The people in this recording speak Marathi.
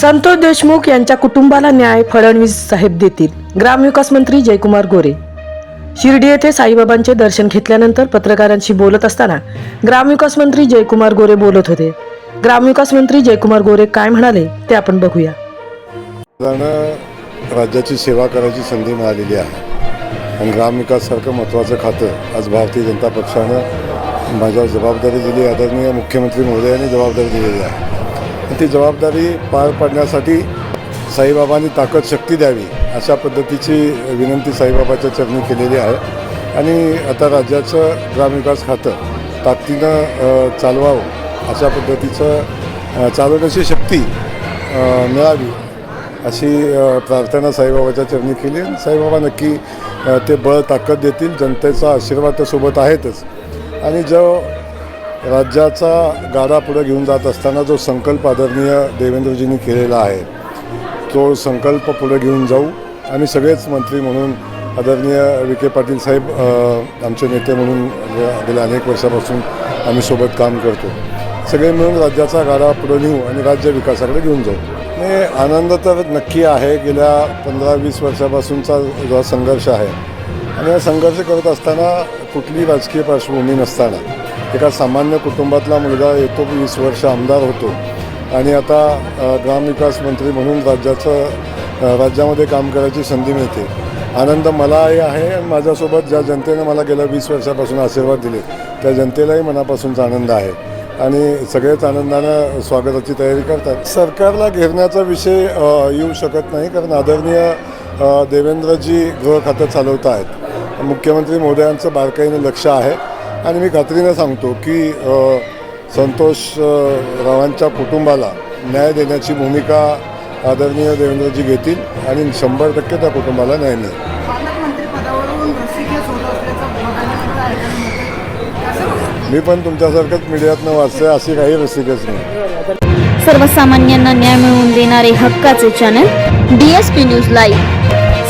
संतोष देशमुख यांच्या कुटुंबाला न्याय फडणवीस साहेब देतील. ग्रामविकास मंत्री जयकुमार गोरे. शिर्डी येथे साईबाबांचे दर्शन घेतल्यानंतर पत्रकारांशी बोलत असताना ग्रामविकास मंत्री जयकुमार गोरे बोलत होते. ग्रामविकास मंत्री जयकुमार गोरे काय म्हणाले ते आपण बघूया. राज्याची सेवा करायची संधी मिळालेली आहे. आणि ग्रामविकाससारखं महत्त्वाचं खातं आज भारतीय जनता पक्षानं माझ्यावर जबाबदारी दिली आदरणीय मुख्यमंत्री महोदयांनी जबाबदारी दिलेली आहे. ती जबाबदारी पार पाडण्यासाठी साईबाबांनी ताकद शक्ती द्यावी अशा पद्धतीची विनंती साईबाबाच्या चरणी केलेली आहे. आणि आता राज्याचं ग्रामविकास खातं ताकदीनं चालवावं अशा पद्धतीचं चालवण्याची शक्ती मिळावी अशी प्रार्थना साईबाबाच्या चरणी केली आणि साईबाबा नक्की ते बळ ताकद देतील जनतेचा आशीर्वाद त्यासोबत आहेतच. आणि जो राज्याचा गाडा पुढे घेऊन जात असताना जो संकल्प आदरणीय देवेंद्रजींनी केलेला आहे तो संकल्प पुढे घेऊन जाऊ आम्ही सगळेच मंत्री म्हणून आदरणीय विखे पाटील साहेब आमचे नेते म्हणून गेल्या अनेक वर्षापासून आम्ही सोबत काम करतो. सगळे मिळून राज्याचा गाडा पुढे नेऊ आणि राज्य विकासाकडे घेऊन जाऊ. आणि आनंद तर नक्की आहे गेल्या पंधरा वीस वर्षापासूनचा जो संघर्ष आहे. आणि हा संघर्ष करत असताना कुठली राजकीय पार्श्वभूमी नसताना एका सामान्य कुटुंबातला मुलगा येतो वीस वर्ष आमदार होतो. आणि आता ग्रामविकास मंत्री म्हणून राज्याचं राज्यामध्ये काम करायची संधी मिळते. आनंद मलाही आहे माझ्यासोबत ज्या जनतेनं मला गेल्या वीस वर्षापासून आशीर्वाद दिले त्या जनतेलाही मनापासूनचा आनंद आहे. आणि सगळेच आनंदानं स्वागताची तयारी करतात. सरकारला घेरण्याचा विषय येऊ शकत नाही कारण आदरणीय देवेंद्रजी गृह खातं चालवत आहेत मुख्यमंत्री महोदयांचं बारकाईनं लक्ष आहे. आणि मी खात्रीनं सांगतो की संतोष रावांच्या कुटुंबाला न्याय देण्याची भूमिका आदरणीय देवेंद्रजी घेतील आणि शंभर टक्के त्या कुटुंबाला न्याय मिळेल? मी पण तुमच्यासारखंच मीडियातनं वाचतोय अशी काही रसिकच नाही. सर्वसामान्यांना न्याय मिळवून देणारे हक्काचे channel D S P news live